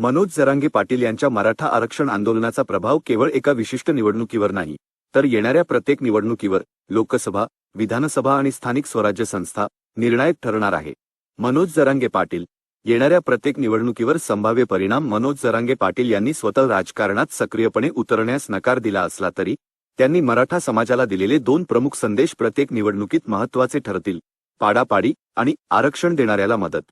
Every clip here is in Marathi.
मनोज जरांगे पाटील यांच्या मराठा आरक्षण आंदोलनाचा प्रभाव केवळ एका विशिष्ट निवडणुकीवर नाही तर येणाऱ्या प्रत्येक निवडणुकीवर लोकसभा विधानसभा आणि स्थानिक स्वराज्य संस्था निर्णायक ठरणार आहे. मनोज जरांगे पाटील येणाऱ्या प्रत्येक निवडणुकीवर संभाव्य परिणाम मनोज जरांगे पाटील यांनी स्वतः राजकारणात सक्रियपणे उतरण्यास नकार दिला असला तरी त्यांनी मराठा समाजाला दिलेले दोन प्रमुख संदेश प्रत्येक निवडणुकीत महत्त्वाचे ठरतील पाडापाडी आणि आरक्षण देणाऱ्याला मदत.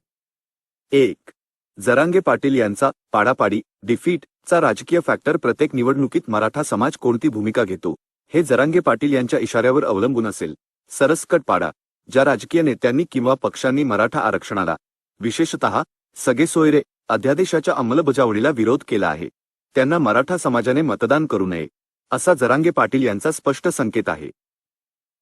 एक जरांगे पाटील यांचा पाडापाडी डिफीट चा राजकीय फॅक्टर प्रत्येक निवडणुकीत मराठा समाज कोणती भूमिका घेतो? हे जरांगे पाटील यांच्या इशाऱ्यावर अवलंबून असेल. सरसकट पाडा. ज्या राजकीय नेत्यांनी किंवा पक्षांनी मराठा आरक्षणाला विशेषतः सगळे सोयरे अध्यादेशाच्या अंमलबजावणीला विरोध केला आहे. त्यांना मराठा समाजाने मतदान करू नये असा जरांगे पाटील यांचा स्पष्ट संकेत आहे.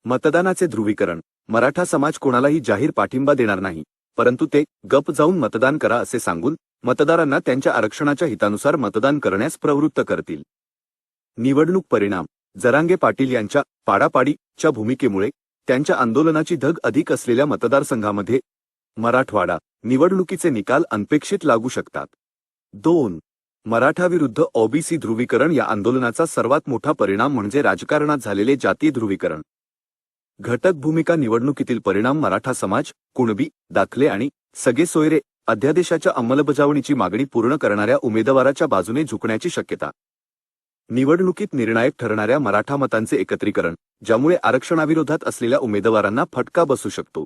मतदानाचे ध्रुवीकरण. मराठा समाज कोणालाही जाहीर पाठिंबा देणार नाही. परंतु ते गप जाऊन मतदान करा असे सांगून मतदारांना त्यांच्या आरक्षणाच्या हितानुसार मतदान करण्यास प्रवृत्त करतील. निवडणूक परिणाम. जरांगे पाटील यांच्या पाडापाडीच्या भूमिकेमुळे त्यांच्या आंदोलनाची धग अधिक असलेल्या मतदारसंघामध्ये मराठवाडा निवडणुकीचे निकाल अनपेक्षित लागू शकतात. दोन. मराठाविरुद्ध ओबीसी ध्रुवीकरण या आंदोलनाचा सर्वात मोठा परिणाम म्हणजे राजकारणात झालेले जातीय ध्रुवीकरण. घटक भूमिका निवडणुकीतील परिणाम मराठा समाज कुणबी दाखले आणि सगळे सोयरे अध्यादेशाच्या अंमलबजावणीची मागणी पूर्ण करणाऱ्या उमेदवाराच्या बाजूने झुकण्याची शक्यता. निवडणुकीत निर्णायक ठरणाऱ्या मराठा मतांचे एकत्रीकरण ज्यामुळे आरक्षणाविरोधात असलेल्या उमेदवारांना फटका बसू शकतो.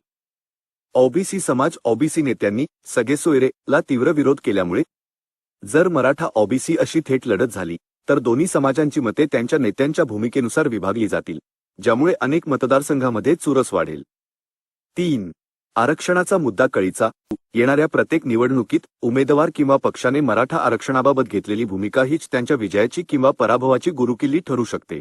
ओबीसी समाज ओबीसी नेत्यांनी सगळे सोयरेला तीव्र विरोध केल्यामुळे जर मराठा ओबीसी अशी थेट लढत झाली तर दोन्ही समाजांची मते त्यांच्या नेत्यांच्या भूमिकेनुसार विभागली जातील. ज्यामुळे अनेक मतदारसंघामध्ये चुरस वाढेल. तीन. आरक्षणाचा मुद्दा कळीचा. येणाऱ्या प्रत्येक निवडणुकीत उमेदवार किंवा पक्षाने मराठा आरक्षणाबाबत घेतलेली भूमिका हीच त्यांच्या विजयाची किंवा पराभवाची गुरुकिल्ली ठरू शकते.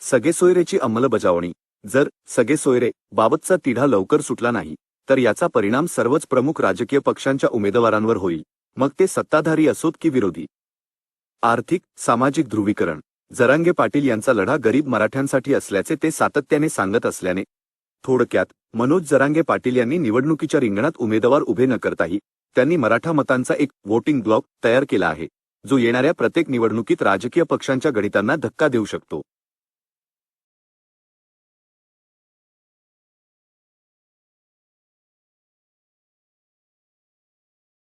सगळे सोयरेची अंमलबजावणी. जर सगळे सोयरे बाबतचा तिढा लवकर सुटला नाही तर याचा परिणाम सर्वच प्रमुख राजकीय पक्षांच्या उमेदवारांवर होईल. मग ते सत्ताधारी असोत की विरोधी? आर्थिक सामाजिक ध्रुवीकरण. जरांगे पाटील यांचा लढा गरीब मराठ्यांसाठी असल्याचे ते सातत्याने सांगत असल्याने थोडक्यात मनोज जरांगे पाटील यांनी निवडणुकीच्या रिंगणात उमेदवार उभे न करताही त्यांनी मराठा मतांचा एक वोटिंग ब्लॉक तयार केला आहे जो येणाऱ्या प्रत्येक निवडणुकीत राजकीय पक्षांच्या गणितांना धक्का देऊ शकतो.